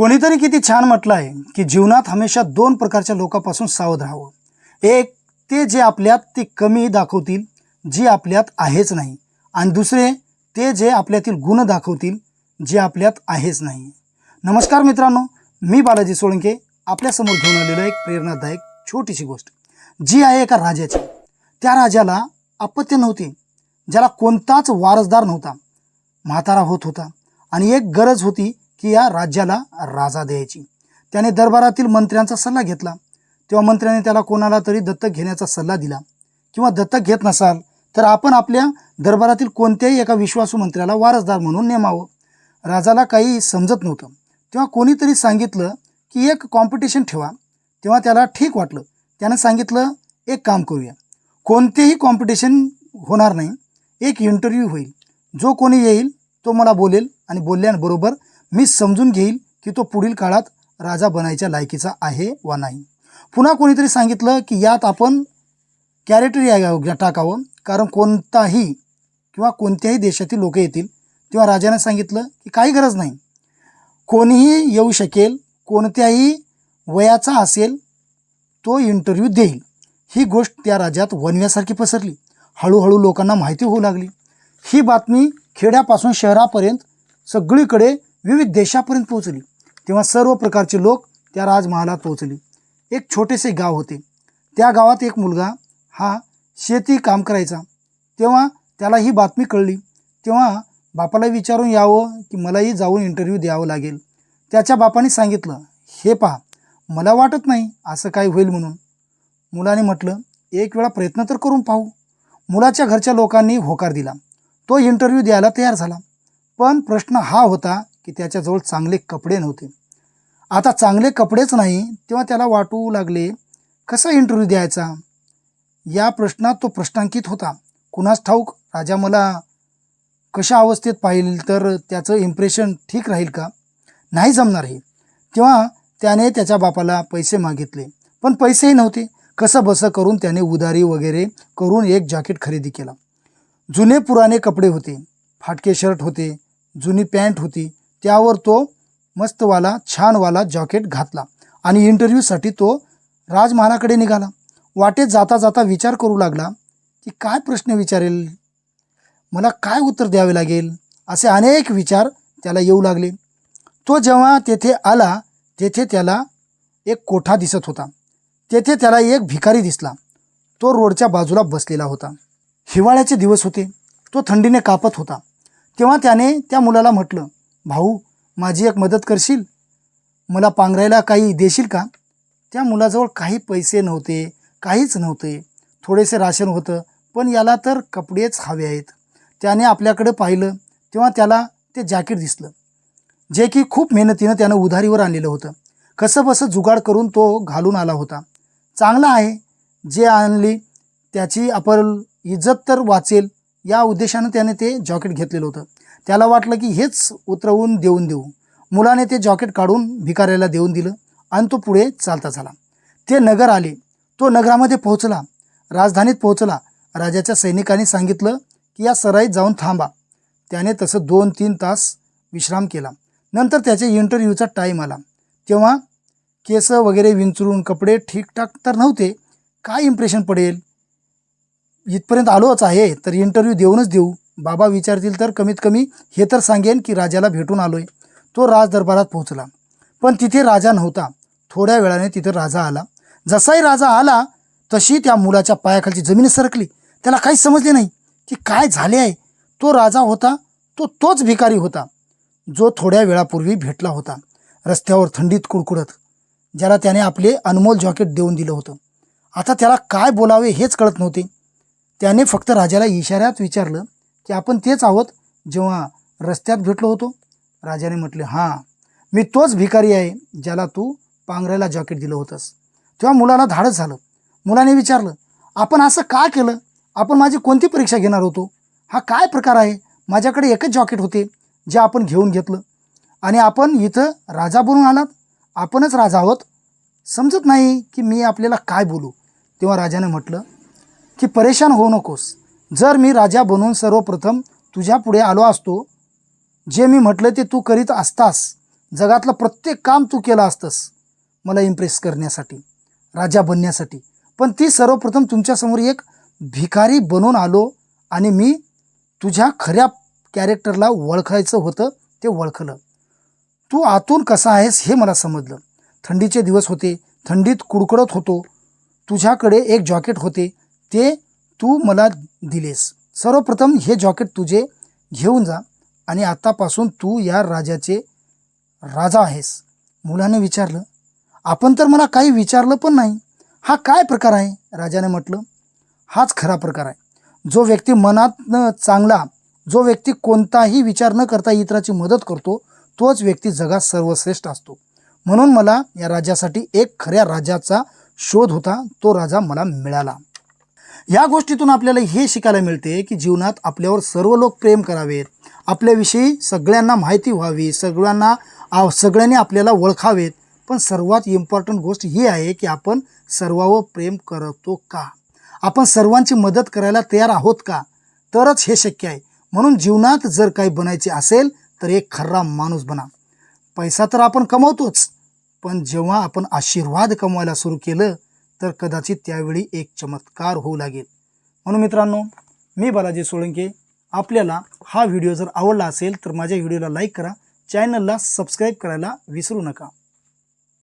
कोणीतरी किती छान म्हटलं आहे की जीवनात हमेशा दोन प्रकारच्या लोकांपासून सावध राहावं. एक ते जे आपल्यात ते कमी दाखवतील जी आपल्यात आहेच नाही. आणि दुसरे ते जे आपल्यातील गुण दाखवतील जे आपल्यात आहेच नाही. नमस्कार मित्रांनो मी बालाजी सोळंके आपल्यासमोर घेऊन आलेलो एक प्रेरणादायक छोटीशी गोष्ट. जी आहे एका राजाची. त्या राजाला अपत्य नव्हते. ज्याला कोणताच वारसदार नव्हता. म्हातारा होत होता. आणि एक गरज होती की या राज्याला राजा द्यायची. त्याने दरबारातील मंत्र्यांचा सल्ला घेतला. तेव्हा मंत्र्याने त्याला कोणाला तरी दत्तक घेण्याचा सल्ला दिला. किंवा दत्तक घेत नसाल तर आपण आपल्या दरबारातील कोणत्याही एका विश्वासू मंत्र्याला वारसदार म्हणून नेमावं. राजाला काही समजत नव्हतं. तेव्हा कोणीतरी सांगितलं की एक कॉम्पिटिशन ठेवा. तेव्हा त्याला ठीक वाटलं. त्यानं सांगितलं एक काम करूया. कोणतेही कॉम्पिटिशन होणार नाही. एक इंटरव्ह्यू होईल. जो कोणी येईल तो मला बोलेल आणि बोलल्याबरोबर मी समजून घेईल की तो पुढील काळात राजा बनायच्या लायकीचा आहे वा नाही. पुन्हा कोणीतरी सांगितलं की यात आपण कॅरेक्टर टाकावं. कारण कोणताही किंवा कोणत्याही देशातील लोक येतील तेव्हा राजाने सांगितलं की काही गरज नाही. कोणीही येऊ शकेल कोणत्याही वयाचा असेल तो इंटरव्ह्यू देईल. ही गोष्ट त्या राज्यात वनव्यासारखी पसरली. हळूहळू लोकांना माहिती होऊ लागली. ही बातमी खेड्यापासून शहरापर्यंत सगळीकडे विविध देशापर्यंत पोहोचली. तेव्हा सर्व प्रकारचे लोक त्या राजमहालात पोहोचले. एक छोटेसे गाव होते. त्या गावात एक मुलगा हा शेती काम करायचा. तेव्हा त्याला ही बातमी कळली. तेव्हा बापाला विचारून यावं की मलाही जाऊन इंटरव्ह्यू द्यावं लागेल. त्याच्या बापाने सांगितलं हे पहा मला वाटत नाही असं काय होईल म्हणून. मुलाने म्हटलं एक वेळा प्रयत्न तर करून पाहू. मुलाच्या घरच्या लोकांनी होकार दिला. तो इंटरव्ह्यू द्यायला तयार झाला. पण प्रश्न हा होता की त्याच्याजवळ चांगले कपडे नव्हते. आता चांगले कपडेच नाही तेव्हा त्याला वाटू लागले कसा इंटरव्ह्यू द्यायचा? या प्रश्नात तो प्रश्नांकित होता. कुणास ठाऊक? राजा मला कशा अवस्थेत पाहिल तर त्याचं इम्प्रेशन ठीक राहील का? नाही जमणार हे. तेव्हा त्याने त्याच्या बापाला पैसे मागितले. पण पैसेही नव्हते. कसं बसं करून त्याने उदारी वगैरे करून एक जॅकेट खरेदी केला. जुने पुराणे कपडे होते. फाटके शर्ट होते. जुनी पॅन्ट होती. त्यावर तो मस्तवाला छानवाला जॉकेट घातला आणि इंटरव्ह्यूसाठी तो राजमहालाकडे निघाला. वाटेत जाता जाता विचार करू लागला की काय प्रश्न विचारेल? मला काय उत्तर द्यावे लागेल? असे अनेक विचार त्याला येऊ लागले. तो जेव्हा तेथे आला तेथे त्याला एक कोठा दिसत होता. तेथे त्याला एक भिकारी दिसला. तो रोडच्या बाजूला बसलेला होता. हिवाळ्याचे दिवस होते. तो थंडीने कापत होता. तेव्हा त्याने त्या मुलाला म्हटलं भाऊ माझी एक मदत करशील? मला पांघरायला काही देशील का? त्या मुलाजवळ काही पैसे नव्हते काहीच नव्हते. थोडेसे राशन होतं पण याला तर कपडेच हवे आहेत. त्याने आपल्याकडे पाहिलं तेव्हा त्याला ते जॅकेट दिसलं. जे की खूप मेहनतीनं त्यानं उधारीवर आणलेलं होतं. कसंबसं जुगाड करून तो घालून आला होता. चांगला आहे. जे आणली त्याची आपण इज्जत तर वाचेल. या उद्देशानं त्याने ते जॉकेट घेतलेलं होतं. त्याला वाटलं की हेच उतरवून देऊन देऊ. मुलाने ते जॉकेट काढून भिकाऱ्याला देऊन दिलं आणि तो पुढे चालता झाला. ते नगर आले. तो नगरामध्ये पोहोचला. राजधानीत पोहोचला. राजाच्या सैनिकांनी सांगितलं की या सराईत जाऊन थांबा. त्याने तसं दोन तीन तास विश्राम केला. नंतर त्याच्या इंटरव्ह्यूचा टाईम आला. तेव्हा केस वगैरे विंचरून कपडे ठीकठाक तर नव्हते. काय इम्प्रेशन पडेल? इथपर्यंत आलोच आहे तर इंटरव्ह्यू देऊनच देऊ. बाबा विचारतील तर कमीत कमी हे तर सांगेन की राजाला भेटून आलोय. तो राजदरबारात पोहोचला. पण तिथे राजा नव्हता. थोड्या वेळाने तिथे राजा आला. जसाही राजा आला तशी त्या मुलाच्या पायाखालची जमीन सरकली. त्याला काहीच समजले नाही की काय झाले आहे. तो राजा होता तो तोच भिकारी होता जो थोड्या वेळापूर्वी भेटला होता रस्त्यावर थंडीत कुडकुडत ज्याला त्याने आपले अनमोल जॉकेट देऊन दिलं होतं. आता त्याला काय बोलावे हेच कळत नव्हते. त्याने फक्त राजाला इशाऱ्यात विचारलं की आपण तेच आहोत जेव्हा रस्त्यात भेटलो होतो. राजाने म्हटले हां मी तोच भिकारी आहे ज्याला तू पांघरायला जॉकेट दिलं होतंस. तेव्हा मुलाला धाडच झालं. मुलाने विचारलं आपण असं का केलं? आपण माझी कोणती परीक्षा घेणार होतो? हा काय प्रकार आहे? माझ्याकडे एकच जॉकेट होते जे आपण घेऊन घेतलं. आणि आपण इथं राजा बनून आलात. आपणच राजा आहोत. समजत नाही की मी आपल्याला काय बोलू. तेव्हा राजाने म्हटलं की परेशान होऊ नकोस. जर मी राजा बनून सर्वप्रथम तुझ्या पुढे आलो असतो जे मी म्हटलं ते तू करीत असतास जगातलं प्रत्येक काम तू केलं असतंस मला इम्प्रेस करण्यासाठी राजा बनण्यासाठी. पण ती सर्वप्रथम तुमच्यासमोर एक भिकारी बनून आलो आणि मी तुझ्या खऱ्या कॅरेक्टरला ओळखायचं होतं ते ओळखलं. तू आतून कसा आहेस हे मला समजलं. थंडीचे दिवस होते थंडीत कुडकुडत होतो तुझ्याकडे एक जॉकेट होते ते तू मला दिलेस. सर्वप्रथम हे जॉकेट तुझे घेऊन जा आणि आतापासून तू या राजाचे राजा आहेस. मुलाने विचारलं आपण तर मला काही विचारलं पण नाही. हा काय प्रकार आहे? राजाने म्हटलं हाच खरा प्रकार आहे. जो व्यक्ती मनातनं चांगला जो व्यक्ती कोणताही विचार न करता इतराची मदत करतो तोच व्यक्ती जगात सर्वश्रेष्ठ असतो. म्हणून मला या राजासाठी एक खऱ्या राजाचा शोध होता. तो राजा मला मिळाला. या गोष्टीतून आपल्याला हे शिकायला मिळते की जीवनात आपल्यावर सर्व लोक प्रेम करावेत. आपल्याविषयी सगळ्यांना माहिती व्हावी सगळ्यांना सगळ्यांनी आपल्याला ओळखावेत. पण सर्वात इम्पॉर्टंट गोष्ट ही आहे की आपण सर्वावर प्रेम करतो का? आपण सर्वांची मदत करायला तयार आहोत का? तरच हे शक्य आहे. म्हणून जीवनात जर काही बनायचे असेल तर एक खरा माणूस बना. पैसा तर आपण कमवतोच. पण जेव्हा आपण आशीर्वाद कमवायला सुरू केलं तर कदाचित त्यावेळी एक चमत्कार होऊ लागेल. म्हणून मित्रांनो मी बालाजी सोळंके. आपल्याला हा व्हिडिओ जर आवडला असेल तर माझ्या व्हिडिओला लाईक करा. चॅनलला सबस्क्राईब करायला विसरू नका.